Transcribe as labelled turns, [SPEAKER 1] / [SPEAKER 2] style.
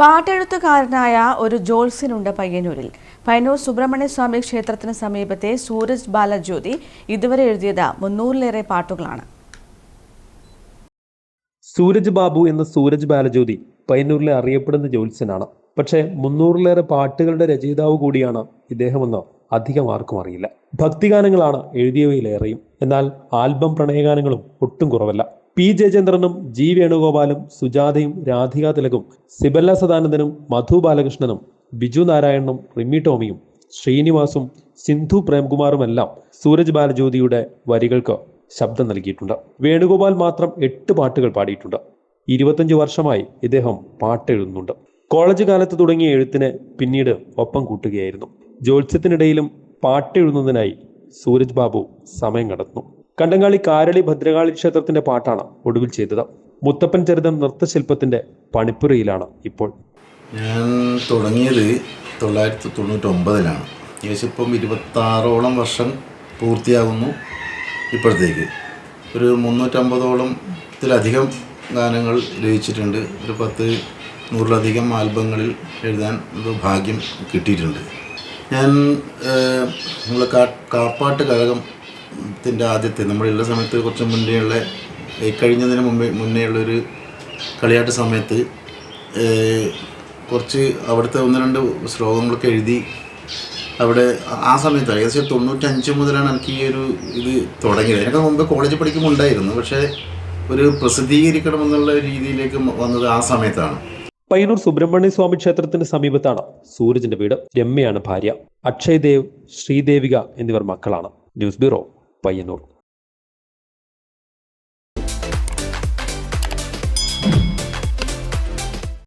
[SPEAKER 1] പാട്ടെഴുത്തുകാരനായ ഒരു ജോത്സ്യനുണ്ട് പയ്യന്നൂരിൽ. പയ്യന്നൂർ സുബ്രഹ്മണ്യ സ്വാമി ക്ഷേത്രത്തിന് സമീപത്തെ സൂരജ് ബാലജ്യോതി ഇതുവരെ എഴുതിയത് മുന്നൂറിലേറെ പാട്ടുകളാണ്.
[SPEAKER 2] സൂരജ് ബാബു എന്ന സൂരജ് ബാലജ്യോതി പയ്യന്നൂരിലെ അറിയപ്പെടുന്ന ജോത്സ്യനാണ്. പക്ഷേ മുന്നൂറിലേറെ പാട്ടുകളുടെ രചയിതാവ് കൂടിയാണ് ഇദ്ദേഹമെന്ന് അധികം ആർക്കും അറിയില്ല. ഭക്തിഗാനങ്ങളാണ് എഴുതിയവയിലേറെയും. എന്നാൽ ആൽബം പ്രണയഗാനങ്ങളും ഒട്ടും കുറവല്ല. പി ജയചന്ദ്രനും ജി വേണുഗോപാലും സുജാതയും രാധിക തിലകും സിബല്ല സദാനന്ദനും മധു ബാലകൃഷ്ണനും ബിജു നാരായണനും റിമി ടോമിയും ശ്രീനിവാസും സിന്ധു പ്രേംകുമാറുമെല്ലാം സൂരജ് ബാലജ്യോതിയുടെ വരികൾക്ക് ശബ്ദം നൽകിയിട്ടുണ്ട്. വേണുഗോപാൽ മാത്രം എട്ട് പാട്ടുകൾ പാടിയിട്ടുണ്ട്. ഇരുപത്തഞ്ച് വർഷമായി ഇദ്ദേഹം പാട്ടെഴുതുന്നുണ്ട്. കോളേജ് കാലത്ത് തുടങ്ങിയ എഴുത്തിന് പിന്നീട് ഒപ്പം കൂട്ടുകയായിരുന്നു. ജ്യോത്സ്യത്തിനിടയിലും പാട്ടെഴുതുന്നതിനായി സൂരജ് ബാബു സമയം കടന്നു. കണ്ടങ്ങാളി കാരളി ഭദ്രകാളി ക്ഷേത്രത്തിന്റെ പാട്ടാണ് ഒടുവിൽ ചെയ്തത്. മുത്തപ്പൻ ചരിതം നൃത്തശില്പത്തിന്റെ പണിപ്പുരയിലാണ് ഇപ്പോൾ.
[SPEAKER 3] ഞാൻ തുടങ്ങിയത് തൊള്ളായിരത്തി തൊണ്ണൂറ്റൊമ്പതിലാണ് ഏകദേശം ഇരുപത്താറോളം വർഷം പൂർത്തിയാകുന്നു ഇപ്പോഴത്തേക്ക്. ഒരു മുന്നൂറ്റമ്പതോളം ത്തിലധികം ഗാനങ്ങൾ രചിച്ചിട്ടുണ്ട്. ഒരു പത്ത് നൂറിലധികം ആൽബങ്ങളിൽ എഴുതാൻ ഒരു ഭാഗ്യം കിട്ടിയിട്ടുണ്ട്. ഞാൻ നമ്മൾ കാ കാപ്പാട്ട് കഴകത്തിന്റെ ആദ്യത്തെ നമ്മളുള്ള സമയത്ത് കുറച്ച് മുന്നേയുള്ള ഈ കഴിഞ്ഞതിന് മുമ്പേ മുന്നേയുള്ളൊരു കളിയാട്ട സമയത്ത് കുറച്ച് അവിടുത്തെ ഒന്ന് രണ്ട് ശ്ലോകങ്ങളൊക്കെ എഴുതി അവിടെ ആ സമയത്ത് ഏകദേശം തൊണ്ണൂറ്റഞ്ച് മുതലാണ് എനിക്ക് ഈ ഒരു ഇത് തുടങ്ങിയത്. എനിക്ക് മുമ്പ് കോളേജിൽ പഠിക്കുമ്പോൾ ഉണ്ടായിരുന്നു പക്ഷേ ഒരു പ്രസിദ്ധീകരിക്കണം എന്നുള്ള രീതിയിലേക്ക് വന്നത് ആ സമയത്താണ്.
[SPEAKER 2] പയ്യന്നൂർ സുബ്രഹ്മണ്യ സ്വാമി ക്ഷേത്രത്തിന് സമീപത്താണ് സൂരജിന്റെ വീട് രമ്യയാണ് ഭാര്യ. അക്ഷയ് ദേവ് ശ്രീദേവിക എന്നിവർ മക്കളാണ്. News bureau Паянур.